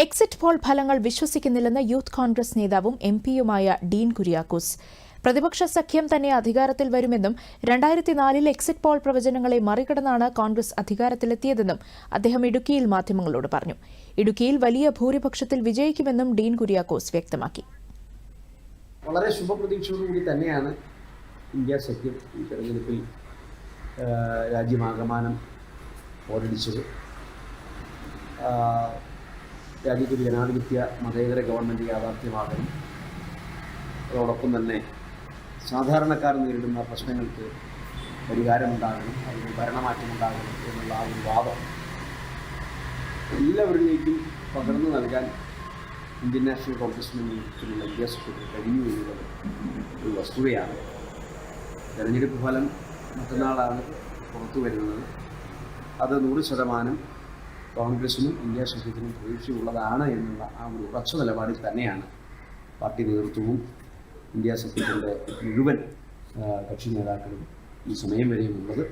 Exit poll ഫലങ്ങൾ വിശ്വസിക്കുന്നില്ലെന്ന് youth Congress നേതാവും M പിയുമായ Dean Kuriakose. പ്രതിപക്ഷ സഖ്യം തന്നെ അധികാരത്തിൽ വരുമെന്നും രണ്ടായിരത്തി നാലിൽ എക്സിറ്റ് പോൾ പ്രവചനങ്ങളെ മറികടന്നാണ് കോൺഗ്രസ് അധികാരത്തിലെത്തിയതെന്നും അദ്ദേഹം ഇടുക്കിയിൽ മാധ്യമങ്ങളോട് പറഞ്ഞു. ഇടുക്കിയിൽ വലിയ ഭൂരിപക്ഷത്തിൽ വിജയിക്കുമെന്നും ഡീൻ കുര്യാക്കോസ് വ്യക്തമാക്കി. വളരെ ശുഭപ്രതീക്ഷയോടുകൂടി തന്നെയാണ് ഇന്ത്യ സഖ്യം ഈ തെരഞ്ഞെടുപ്പിൽ രാജ്യമാകമാനം പോരടിച്ചത്. രാജ്യത്തൊരു ജനാധിപത്യ മതേതര ഗവൺമെന്റ് യാഥാർത്ഥ്യമാകണം. അതോടൊപ്പം തന്നെ സാധാരണക്കാർ നേരിടുന്ന പ്രശ്നങ്ങൾക്ക് പരിഹാരമുണ്ടാകണം അതിന് ഭരണമാറ്റമുണ്ടാകണം എന്നുള്ള ആ ഒരു വാദം എല്ലാവരിലേക്കും പകർന്നു നൽകാൻ ഇന്ത്യൻ നാഷണൽ കോൺഗ്രസിന് നേതൃത്വത്തിലുള്ള ഇന്ത്യ കഴിഞ്ഞു എന്നുള്ളത് ഒരു വസ്തുതയാണ്. തെരഞ്ഞെടുപ്പ് ഫലം മറ്റന്നാളാണ് പുറത്തു വരുന്നത് അത് നൂറ് ശതമാനം കോൺഗ്രസിനും ഇന്ത്യ സഖ്യത്തിനും പ്രതീക്ഷയുള്ളതാണ് എന്നുള്ള ആ ഒരു ഉറച്ച നിലപാടിൽ തന്നെയാണ് പാർട്ടി നേതൃത്വവും ഇന്ത്യ സഖ്യത്തിന്റെ മുഴുവൻ കക്ഷി നേതാക്കളും ഈ സമയം വരെയും ഉള്ളത്.